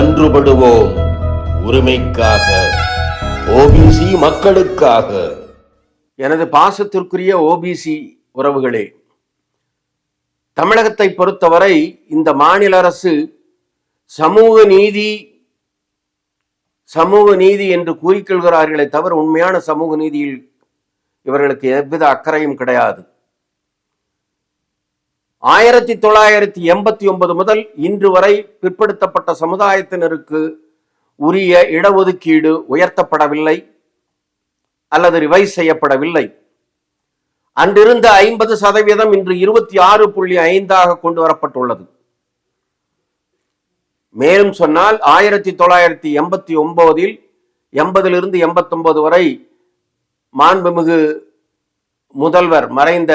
ஒன்றுபடுவோம் உரிமைக்காக ஓபிசி மக்களுக்காக. எனது பாசத்திற்குரிய ஓபிசி உறவுகளே தமிழகத்தை பொறுத்தவரை இந்த மாநில அரசு சமூக நீதி சமூக நீதி என்று கூறிக்கொள்கிறார்களே தவிர உண்மையான சமூக நீதியில் இவர்களுக்கு எவ்வித அக்கறையும் கிடையாது. ஆயிரத்தி தொள்ளாயிரத்தி எண்பத்தி ஒன்பது முதல் இன்று வரை பிற்படுத்தப்பட்ட சமுதாயத்தினருக்கு உரிய இடஒதுக்கீடு உயர்த்தப்படவில்லை அல்லது ரிவைஸ் செய்யப்படவில்லை. அன்றிருந்த ஐம்பது சதவீதம் இன்று இருபத்தி ஆறு புள்ளி ஐந்தாக கொண்டு வரப்பட்டுள்ளது. மேலும் சொன்னால் ஆயிரத்தி தொள்ளாயிரத்தி எண்பத்தி ஒன்பதில் எண்பதிலிருந்து எண்பத்தொன்பது வரை மாண்புமிகு முதல்வர் மறைந்த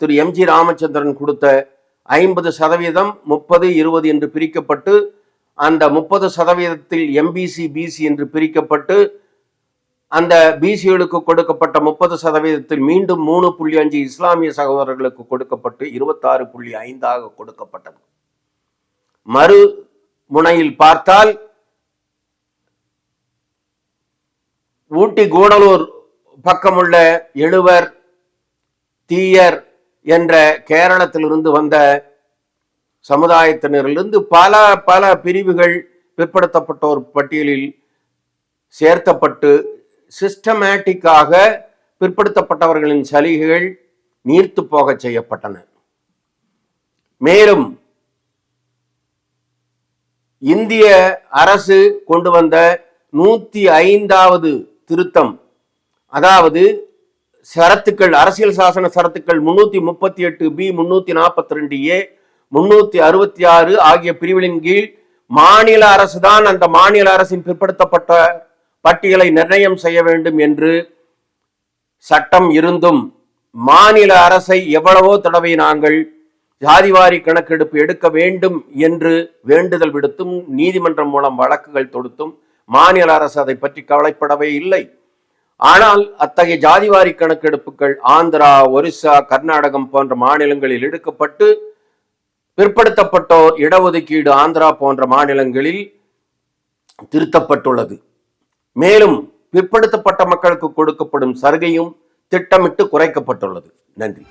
திரு எம்ஜி ராமச்சந்திரன் கொடுத்த ஐம்பது சதவீதம் முப்பது இருபது என்று பிரிக்கப்பட்டு அந்த முப்பது சதவீதத்தில் எம்பிசி பிசி என்று பிரிக்கப்பட்டு அந்த பிசிகளுக்கு கொடுக்கப்பட்ட முப்பது சதவீதத்தில் மீண்டும் மூணு புள்ளி அஞ்சு இஸ்லாமிய சகோதரர்களுக்கு கொடுக்கப்பட்டு இருபத்தாறு புள்ளி ஐந்தாக கொடுக்கப்பட்டது. மறு முனையில் பார்த்தால் ஊட்டி கூடலூர் பக்கமுள்ள எழுவர் தீயர் என்ற கேரளத்திலிருந்து வந்த சமுதாயத்தினரிலிருந்து பல பல பிரிவுகள் பிற்படுத்தப்பட்டோர் பட்டியலில் சேர்த்தப்பட்டு சிஸ்டமேட்டிக்காக பிற்படுத்தப்பட்டவர்களின் சலுகைகள் நீர்த்து போகச் செய்யப்பட்டன. மேலும் இந்திய அரசு கொண்டு வந்த நூத்தி ஐந்தாவது திருத்தம் அதாவது சரத்துக்கள் அரசியல் சாசன சரத்துக்கள் முன்னூத்தி முப்பத்தி எட்டு பி முன்னூத்தி நாற்பத்தி ரெண்டு ஏ முன்னூத்தி அறுபத்தி ஆறு ஆகிய பிரிவுகளின் கீழ் மாநில அரசு தான் அந்த மாநில அரசின் பிற்படுத்தப்பட்ட பட்டியலை நிர்ணயம் செய்ய வேண்டும் என்று சட்டம் இருந்தும் மாநில அரசை எவ்வளவோ தடவை நாங்கள் ஜாதிவாரி கணக்கெடுப்பு எடுக்க வேண்டும் என்று வேண்டுதல் விடுத்தும் நீதிமன்றம் மூலம் வழக்குகள் தொடுத்தும் மாநில அரசு அதை பற்றி கவலைப்படவே இல்லை. ஆனால் அத்தகைய ஜாதிவாரி கணக்கெடுப்புகள் ஆந்திரா ஒரிசா கர்நாடகம் போன்ற மாநிலங்களில் எடுக்கப்பட்டு பிற்படுத்தப்பட்டோர் இடஒதுக்கீடு ஆந்திரா போன்ற மாநிலங்களில் திருத்தப்பட்டுள்ளது. மேலும் பிற்படுத்தப்பட்ட மக்களுக்கு கொடுக்கப்படும் சலுகையும் திட்டமிட்டு குறைக்கப்பட்டுள்ளது. நன்றி.